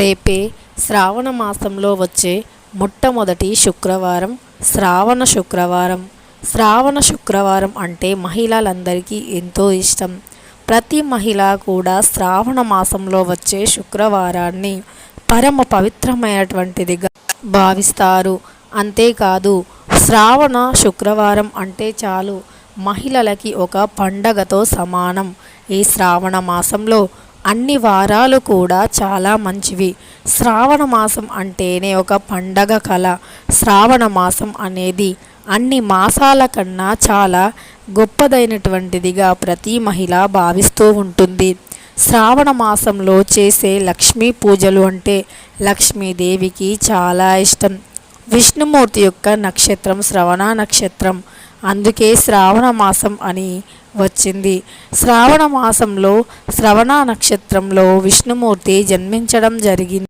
రేపే శ్రావణ మాసంలో వచ్చే మొట్టమొదటి శుక్రవారం శ్రావణ శుక్రవారం. శ్రావణ శుక్రవారం అంటే మహిళలందరికీ ఎంతో ఇష్టం. ప్రతి మహిళ కూడా శ్రావణ మాసంలో వచ్చే శుక్రవారాన్ని పరమ పవిత్రమైనటువంటిదిగా భావిస్తారు. అంతేకాదు శ్రావణ శుక్రవారం అంటే చాలు మహిళలకి ఒక పండగతో సమానం. ఈ శ్రావణ మాసంలో అన్ని వారాలు కూడా చాలా మంచివి. శ్రావణ మాసం అంటేనే ఒక పండగ కళ శ్రావణ మాసం అనేది అన్ని మాసాల కన్నా చాలా గొప్పదైనటువంటిదిగా ప్రతి మహిళ భావిస్తూ ఉంటుంది. శ్రావణ మాసంలో చేసే లక్ష్మీ పూజలు అంటే లక్ష్మీదేవికి చాలా ఇష్టం. విష్ణుమూర్తి యొక్క నక్షత్రం శ్రవణ నక్షత్రం. అందుకే శ్రావణ మాసం అని వచ్చింది. శ్రావణ మాసంలో శ్రవణ నక్షత్రంలో విష్ణుమూర్తి జన్మించడం జరిగింది.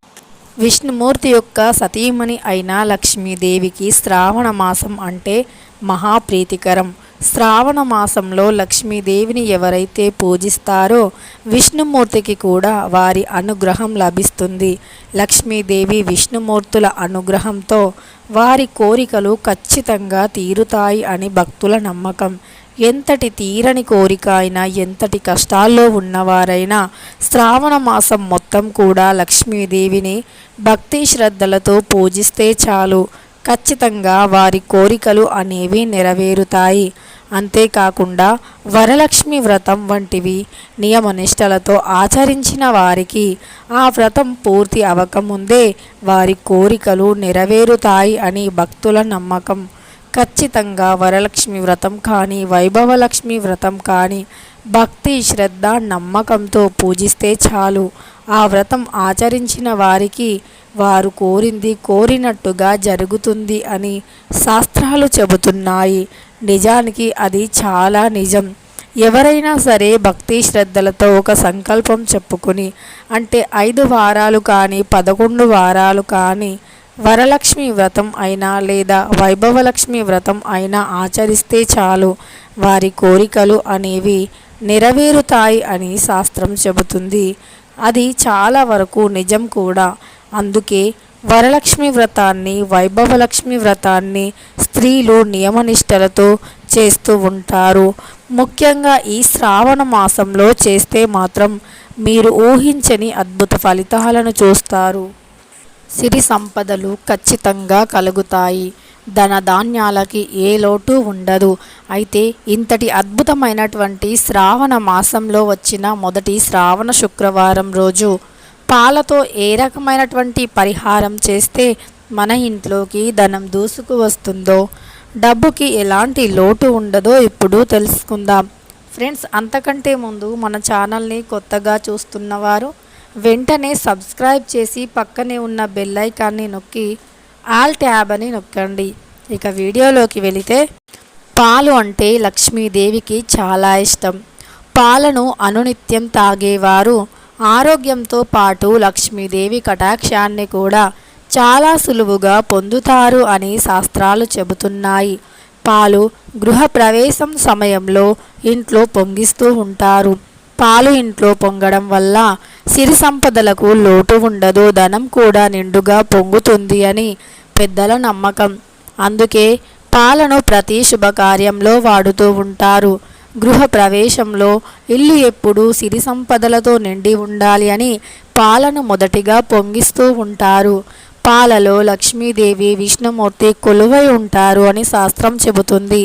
విష్ణుమూర్తి యొక్క సతీమణి అయిన లక్ష్మీదేవికి శ్రావణ మాసం అంటే మహాప్రీతికరం శ్రావణ మాసంలో లక్ష్మీదేవిని ఎవరైతే పూజిస్తారో విష్ణుమూర్తికి కూడా వారి అనుగ్రహం లభిస్తుంది. లక్ష్మీదేవి విష్ణుమూర్తుల అనుగ్రహంతో వారి కోరికలు ఖచ్చితంగా తీరుతాయి అని భక్తుల నమ్మకం. ఎంతటి తీరని కోరిక అయినా ఎంతటి కష్టాల్లో ఉన్నవారైనా శ్రావణ మాసం మొత్తం కూడా లక్ష్మీదేవిని భక్తి శ్రద్ధలతో పూజిస్తే చాలు. ఖచ్చితంగా వారి కోరికలు అనేవి నెరవేరుతాయి. అంతేకాకుండా వరలక్ష్మి వ్రతం వంటివి నియమనిష్టలతో ఆచరించిన వారికి ఆ వ్రతం పూర్తి అవ్వకముందే వారి కోరికలు నెరవేరుతాయి అని భక్తుల నమ్మకం. ఖచ్చితంగా వరలక్ష్మి వ్రతం కానీ వైభవలక్ష్మి వ్రతం కానీ భక్తి శ్రద్ధ నమ్మకంతో పూజిస్తే చాలు. ఆ వ్రతం ఆచరించిన వారికి వారు కోరింది కోరినట్టుగా జరుగుతుంది అని శాస్త్రాలు చెబుతున్నాయి. నిజానికి అది చాలా నిజం. ఎవరైనా సరే భక్తి శ్రద్ధలతో ఒక సంకల్పం చెప్పుకుని అంటే ఐదు వారాలు కానీ పదకొండు వారాలు కానీ వరలక్ష్మి వ్రతం అయినా లేదా వైభవలక్ష్మి వ్రతం అయినా ఆచరిస్తే చాలు. వారి కోరికలు అనేవి నెరవేరుతాయి అని శాస్త్రం చెబుతుంది. అది చాలా వరకు నిజం కూడా. అందుకే వరలక్ష్మి వ్రతాన్ని వైభవలక్ష్మి వ్రతాన్ని స్త్రీలు నియమనిష్టలతో చేస్తూ ఉంటారు. ముఖ్యంగా ఈ శ్రావణ మాసంలో చేస్తే మాత్రం మీరు ఊహించని అద్భుత ఫలితాలను చూస్తారు. సిరి సంపదలు ఖచ్చితంగా కలుగుతాయి. ధనధాన్యాలకి ఏ లోటు ఉండదు. అయితే ఇంతటి అద్భుతమైనటువంటి శ్రావణ మాసంలో వచ్చిన మొదటి శ్రావణ శుక్రవారం రోజు పాలతో ఏ రకమైనటువంటి పరిహారం చేస్తే మన ఇంట్లోకి ధనం దూసుకు వస్తుందో డబ్బుకి ఎలాంటి లోటు ఉండదో ఇప్పుడు తెలుసుకుందాం. ఫ్రెండ్స్ అంతకంటే ముందు మన ఛానల్ని కొత్తగా చూస్తున్నవారు వెంటనే సబ్స్క్రైబ్ చేసి పక్కనే ఉన్న బెల్ ఐకాన్ని నొక్కి ఆల్ ట్యాబ్ అని నొక్కండి. ఇక వీడియోలోకి వెళితే పాలు అంటే లక్ష్మీదేవికి చాలా ఇష్టం. పాలను అనునిత్యం తాగేవారు. ఆరోగ్యంతో పాటు లక్ష్మీదేవి కటాక్షాన్ని కూడా చాలా సులువుగా పొందుతారు అని శాస్త్రాలు చెబుతున్నాయి. పాలు గృహప్రవేశం సమయంలో ఇంట్లో పొంగిస్తూ ఉంటారు. పాలు ఇంట్లో పొంగడం వల్ల సిరి సంపదలకు లోటు ఉండదు ధనం కూడా నిండుగా పొంగుతుంది అని పెద్దల నమ్మకం. అందుకే పాలను ప్రతి శుభకార్యంలో వాడుతూ ఉంటారు. గృహ ప్రవేశంలో ఇల్లు ఎప్పుడూ సిరి సంపదలతో నిండి ఉండాలి అని పాలను మొదటిగా పొంగిస్తూ ఉంటారు. పాలలో లక్ష్మీదేవి విష్ణుమూర్తి కొలువై ఉంటారు అని శాస్త్రం చెబుతుంది.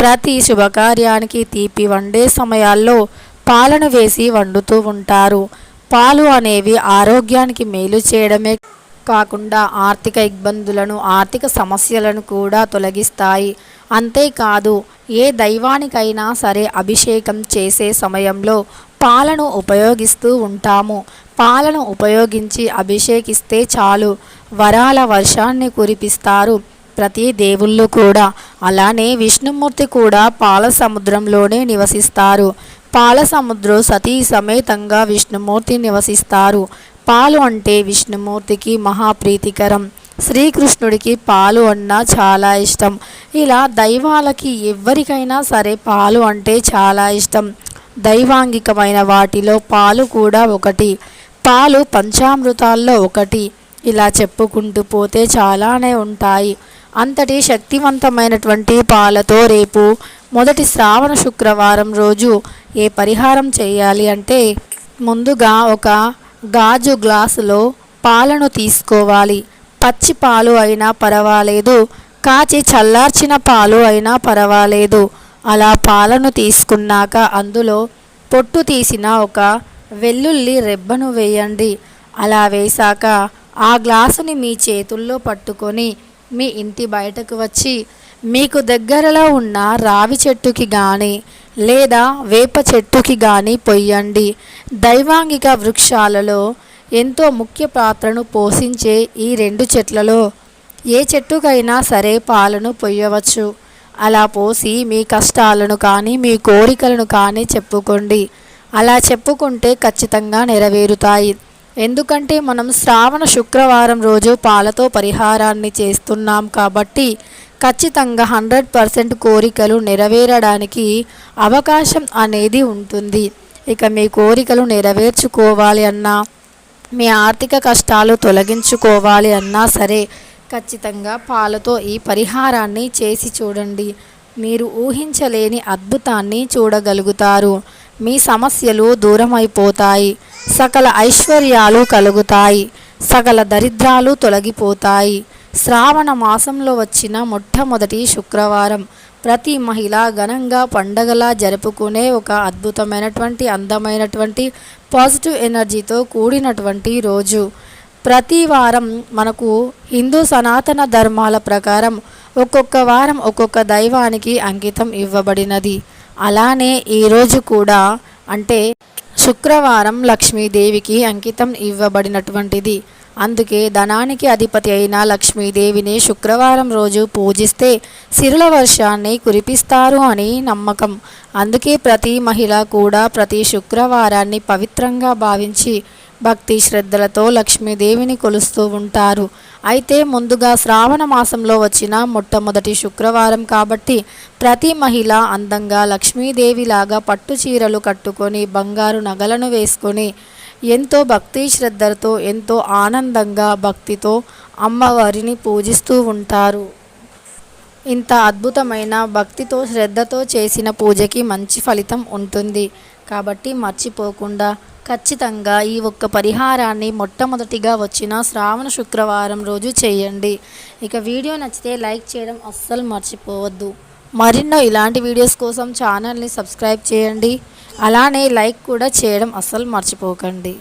ప్రతి శుభకార్యానికి తీపి వండే సమయాల్లో పాలను వేసి వండుతూ ఉంటారు. పాలు అనేవి ఆరోగ్యానికి మేలు చేయడమే కాకుండా ఆర్థిక ఇబ్బందులను ఆర్థిక సమస్యలను కూడా తొలగిస్తాయి. అంతేకాదు ఏ దైవానికైనా సరే అభిషేకం చేసే సమయంలో పాలను ఉపయోగిస్తూ ఉంటాము. పాలను ఉపయోగించి అభిషేకిస్తే చాలు. వరాల వర్షాన్ని కురిపిస్తారు ప్రతి దేవుళ్ళు కూడా. అలానే విష్ణుమూర్తి కూడా పాల సముద్రంలోనే నివసిస్తారు. పాలసముద్రం సతీ సమేతంగా విష్ణుమూర్తి నివసిస్తారు. పాలు అంటే విష్ణుమూర్తికి మహాప్రీతికరం. శ్రీకృష్ణుడికి పాలు అన్నా చాలా ఇష్టం. ఇలా దైవాలకి ఎవరికైనా సరే పాలు అంటే చాలా ఇష్టం. దైవాంగికమైన వాటిలో పాలు కూడా ఒకటి. పాలు పంచామృతాల్లో ఒకటి. ఇలా చెప్పుకుంటూ పోతే చాలానే ఉంటాయి. అంతటి శక్తివంతమైనటువంటి పాలతో రేపు మొదటి శ్రావణ శుక్రవారం రోజు ఏ పరిహారం చేయాలి అంటే ముందుగా ఒక గాజు గ్లాసులో పాలను తీసుకోవాలి. పచ్చి పాలు అయినా పర్వాలేదు. కాచి చల్లార్చిన పాలు అయినా పర్వాలేదు. అలా పాలను తీసుకున్నాక అందులో పొట్టు తీసిన ఒక వెల్లుల్లి రెబ్బను వేయండి. అలా వేశాక ఆ గ్లాసుని మీ చేతుల్లో పట్టుకొని మీ ఇంటి బయటకు వచ్చి మీకు దగ్గరలో ఉన్న రావి చెట్టుకి కానీ లేదా వేప చెట్టుకి కానీ పొయ్యండి. దైవాంగిక వృక్షాలలో ఎంతో ముఖ్య పాత్రను పోషించే ఈ రెండు చెట్లలో ఏ చెట్టుకైనా సరే పాలను పొయ్యవచ్చు. అలా పోసి మీ కష్టాలను కానీ మీ కోరికలను కానీ చెప్పుకోండి. అలా చెప్పుకుంటే ఖచ్చితంగా నెరవేరుతాయి. ఎందుకంటే మనం శ్రావణ శుక్రవారం రోజు పాలతో పరిహారాన్ని చేస్తున్నాం కాబట్టి ఖచ్చితంగా హండ్రెడ్ పర్సెంట్ కోరికలు నెరవేరడానికి అవకాశం అనేది ఉంటుంది. ఇక మీ కోరికలు నెరవేర్చుకోవాలి అన్నా మీ ఆర్థిక కష్టాలు తొలగించుకోవాలి అన్నా సరే ఖచ్చితంగా పాలతో ఈ పరిహారాన్ని చేసి చూడండి. మీరు ఊహించలేని అద్భుతాన్ని చూడగలుగుతారు. మీ సమస్యలు దూరమైపోతాయి. సకల ఐశ్వర్యాలు కలుగుతాయి. సకల దరిద్రాలు తొలగిపోతాయి. శ్రావణ మాసంలో వచ్చిన మొట్టమొదటి శుక్రవారం. ప్రతి మహిళ ఘనంగా పండగలా జరుపుకునే ఒక అద్భుతమైనటువంటి అందమైనటువంటి పాజిటివ్ ఎనర్జీతో కూడినటువంటి రోజు. ప్రతి వారం మనకు హిందూ సనాతన ధర్మాల ప్రకారం ఒక్కొక్క వారం ఒక్కొక్క దైవానికి అంకితం ఇవ్వబడినది. అలానే ఈరోజు కూడా అంటే శుక్రవారం లక్ష్మీదేవికి అంకితం ఇవ్వబడినటువంటిది. అందుకే ధనానికి అధిపతి అయిన లక్ష్మీదేవిని శుక్రవారం రోజు పూజిస్తే సిరుల వర్షాన్ని కురిపిస్తారు అని నమ్మకం. అందుకే ప్రతి మహిళ కూడా ప్రతి శుక్రవారాన్ని పవిత్రంగా భావించి భక్తి శ్రద్ధలతో లక్ష్మీదేవిని కొలుస్తూ ఉంటారు. అయితే ముందుగా శ్రావణ మాసంలో వచ్చిన మొట్టమొదటి శుక్రవారం కాబట్టి ప్రతి మహిళ అందంగా లక్ష్మీదేవిలాగా పట్టు చీరలు కట్టుకొని బంగారు నగలను వేసుకొని ఎంతో భక్తి శ్రద్ధలతో ఎంతో ఆనందంగా భక్తితో అమ్మవారిని పూజిస్తూ ఉంటారు. ఇంత అద్భుతమైన భక్తితో శ్రద్ధతో చేసిన పూజకి మంచి ఫలితం ఉంటుంది. కాబట్టి మర్చిపోకుండా ఖచ్చితంగా ఈ ఒక్క పరిహారాన్ని మొట్టమొదటిగా వచ్చిన శ్రావణ శుక్రవారం రోజు చేయండి. ఇక వీడియో నచ్చితే లైక్ చేయడం అస్సలు మర్చిపోవద్దు. మరిన్నో ఇలాంటి వీడియోస్ కోసం ఛానల్ని సబ్స్క్రైబ్ చేయండి. అలానే లైక్ కూడా చేయడం అస్సలు మర్చిపోకండి.